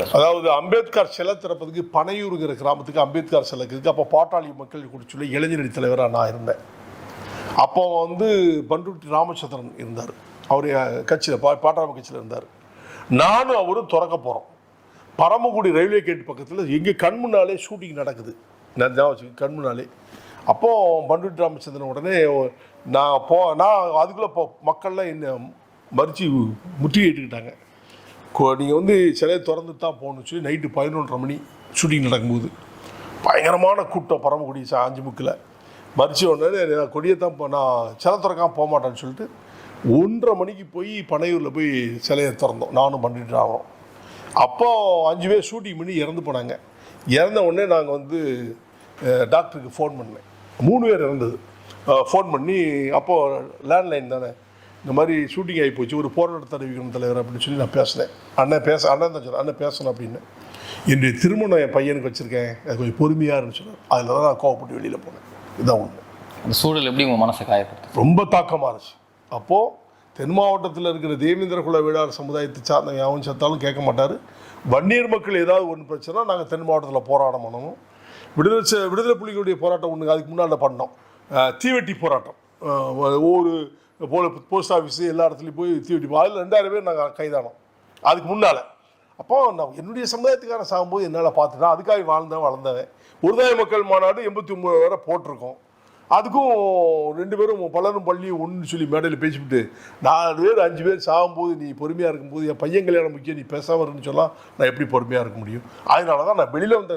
சொல்லுங்கள் அதாவது அம்பேத்கர் சிலை திறப்பதுக்கு பனையூருங்கிற கிராமத்துக்கு அம்பேத்கர் சிலைக்கு இருக்குது அப்போ பாட்டாளி மக்கள் கூட சொல்லி இளைஞரணி தலைவராக நான் இருந்தேன். அப்போ வந்து பண்ருட்டி ராமச்சந்திரன் இருந்தார். அவர் கட்சியில் பா பாட்டாளி கட்சியில் இருந்தார். நானும் அவரும் திறக்க போகிறோம் பரமக்குடி ரயில்வே கேட் பக்கத்தில் எங்கள் கண் முன்னாலே ஷூட்டிங் நடக்குது. நான் வச்சு கண் முன்னாலே. அப்போது பண்ருட்டி ராமச்சந்திரன் உடனே நான் போ நான் அதுக்குள்ளே போ மக்கள்லாம் என்ன மறித்து முற்றுகையிட்டுக்கிட்டாங்க நீங்கள் வந்து சிலையை திறந்து தான் போகணும்னு சொல்லி நைட்டு பதினொன்றரை மணி ஷூட்டிங் நடக்கும்போது பயங்கரமான கூட்டம் பரமக்குடி சா அஞ்சுமுக்கில் மறிச்ச உடனே நான் கொடியை தான் போ- நான் சிலை திறக்காம போக மாட்டேன்னு சொல்லிட்டு ஒன்றரை மணிக்கு போய் பனையூரில் போய் சிலையை திறந்தோம். நானும் பண்ணிட்டு ஆகிறோம் அப்போ அஞ்சு பேர் ஷூட்டிங் பண்ணி இறந்து போனாங்க. இறந்த உடனே நாங்கள் வந்து டாக்டருக்கு ஃபோன் பண்ணேன். மூணு பேர் இறந்தது. ஃபோன் பண்ணி அப்போது லேண்ட்லைன் தானே. இந்த மாதிரி ஷூட்டிங் ஆகி போச்சு. ஒரு போராட்ட அறிவிக்கணும் தலைவர் அப்படின்னு சொல்லி நான் பேசினேன் அண்ணன் பேச அண்ணன் தான் சொன்னேன் அண்ணன் பேசணும் அப்படின்னு. என்னுடைய திருமணம் என் பையனுக்கு வச்சுருக்கேன். அது கொஞ்சம் பொறுமையாக இருந்துச்சு அதில் தான் நான் கோவப்பட்டு வெளியில் போனேன். இதுதான் உண்மை. அந்த சூழல் எப்படி உங்கள் மனசை காயப்படுத்து ரொம்ப தாக்கமாக இருந்துச்சு. அப்போது தென் மாவட்டத்தில் இருக்கிற தேவேந்திர குல வேளாண் சமுதாயத்தை சார்ந்த யாவும் சத்தாலும் கேட்க மாட்டார். வன்னியர் மக்கள் ஏதாவது ஒன்று பிரச்சனை நாங்கள் தென் மாவட்டத்தில் போராட்டம் பண்ணணும் விடுதலை விடுதலை புலிகளுடைய போராட்டம் ஒன்று அதுக்கு முன்னால் பண்ணோம். தீவெட்டி போராட்டம். ஒவ்வொரு போல போஸ்ட் ஆஃபீஸு எல்லா இடத்துலையும் போய் தீ போ- அதில் ரெண்டாயிரம் பேர் நாங்கள் கைதானோம். அதுக்கு முன்னால். அப்போ நான் என்னுடைய சமுதாயத்துக்கான சாகும்போது என்னால் பார்த்துட்டேன். அதுக்காக வாழ்ந்தேன் வளர்ந்தேன் ஒருதாய மக்கள் மாநாடு எண்பத்தி ஒம்பது வரை போட்டிருக்கோம். அதுக்கும் ரெண்டு பேரும் பலரும் பள்ளி ஒன்று சொல்லி மேடையில் பேசிவிட்டு நாலு பேர் அஞ்சு பேர் சாகும்போது நீ பொறுமையாக இருக்கும்போது என் பையன் கல்யாணம் முக்கியம் நீ பேசாமல் இருக்குன்னு சொன்னால் நான் எப்படி பொறுமையாக இருக்க முடியும்? அதனால தான் நான் வெளியில் வந்த